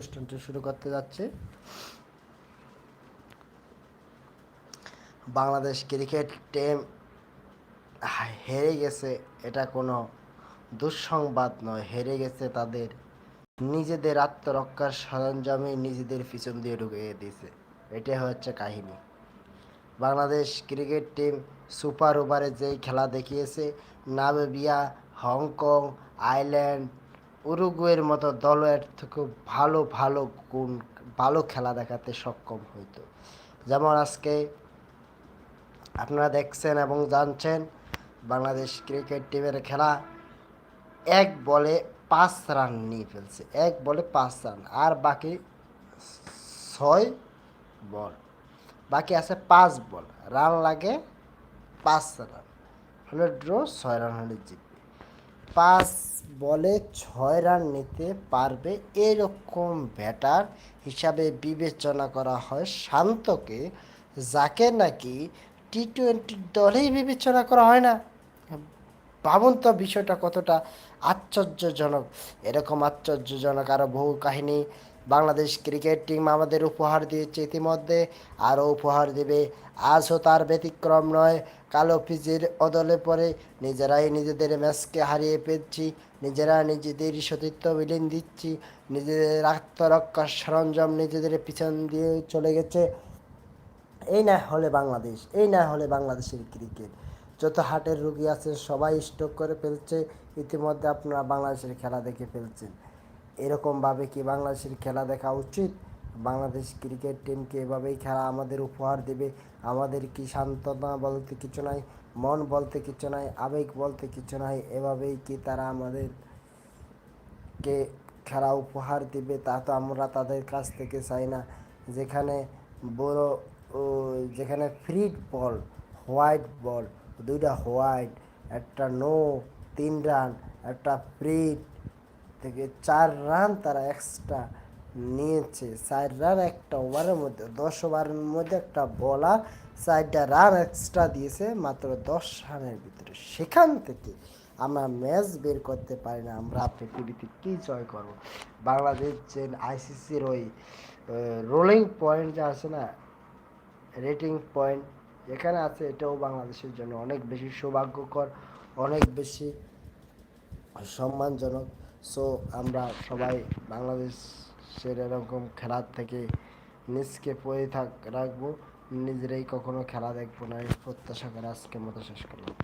অনুষ্ঠানটি শুরু করতে যাচ্ছি। বাংলাদেশ ক্রিকেট টিম হেরে গেছে, এটা কোনো দুঃসংবাদ নয়। হেরে গেছে তাদের নিজেদের আত্মরক্ষার সরঞ্জামে নিজেদের পিছন দিয়ে ঢুকিয়ে দিয়েছে। এটাই হচ্ছে কাহিনী। বাংলাদেশ ক্রিকেট টিম সুপার ওভারে যেই খেলা দেখিয়েছে, নামিবিয়া, হংকং আইল্যান্ড উরুগুয়ের মতো দলও দলের থেকে ভালো ভালো গুণ, ভালো খেলা দেখাতে সক্ষম হইতো। যেমন আজকে আপনারা দেখছেন এবং জানছেন, বাংলাদেশ ক্রিকেট টিমের খেলা এক বলে পাঁচ রান নিয়ে ফেলছে। এক বলে পাঁচ রান, আর বাকি ছয় বল। বাকি আছে পাঁচ বল। রান লাগে পাঁচ রান। হলে ড্র, ছয় রান হলে জিতবে পাঁচ বলে ছয় রান নিতে পারবে এরকম ব্যাটার হিসাবে বিবেচনা করা হয় শান্তকে, যাকে নাকি টি টোয়েন্টি দলেই বিবেচনা করা হয় না। ভাবুন তো বিষয়টা কতটা আশ্চর্যজনক। এরকম আশ্চর্যজনক আরও বহু কাহিনী বাংলাদেশ ক্রিকেট টিম আমাদের উপহার দিয়েছে ইতিমধ্যে, আরও উপহার দেবে। আজও তার ব্যতিক্রম নয়, কালো ফিজির অদলে পরে নিজেরাই নিজেদের ম্যাচকে হারিয়ে পেয়েছি নিজেরা নিজেদের সতীর্থ বিলীন দিচ্ছি, নিজেদের আত্মরক্ষার সরঞ্জাম নিজেদের পিছন দিয়ে চলে গেছে। এই না হলে বাংলাদেশ, এই না হলে বাংলাদেশের ক্রিকেট। যত হার্টের রুগী আছে সবাই স্ট্রোক করে ফেলছে। ইতিমধ্যে আপনারা বাংলাদেশের খেলা দেখে ফেলছেন। এরকমভাবে কি বাংলাদেশের খেলা দেখা উচিত? বাংলাদেশ ক্রিকেট টিমকে এভাবেই খেলা আমাদের উপহার দেবে। আমাদের কি সান্ত্বনা বলতে কিছু নাই, মন বলতে কিছু নাই, আবেগ বলতে কিছু নাই, এভাবেই কি তারা আমাদের কে খেলা উপহার দিবে তা তো আমরা তাদের কাছ থেকে চাই না। যেখানে বড় যেখানে ফ্রি বল, হোয়াইট বল, দুইটা হোয়াইট, একটা নো, তিন রান, একটা ফ্রি থেকে চার রান তারা এক্সট্রা নিয়েছে। চার রান একটা ওভারের মধ্যে, দশ ওভারের মধ্যে একটা বলার চারটা রান এক্সট্রা দিয়েছে মাত্র দশ রানের ভিতরে। সেখান থেকে আমরা ম্যাচ বের করতে পারি না। আমরা পৃথিবীতে কী জয় করব? বাংলাদেশ যে আইসিসির ওই রোলিং পয়েন্ট যে আছে না রেটিং পয়েন্ট এখানে আছে, এটাও বাংলাদেশের জন্য অনেক বেশি সৌভাগ্যকর, অনেক বেশি সম্মানজনক। সো আমরা সবাই বাংলাদেশের এরকম খেলার থেকে নিজকে পড়ে থাক, রাখব। নিজেরাই কখনো খেলা দেখব না। এই প্রত্যাশা করে আজকের মতো শেষ করলাম।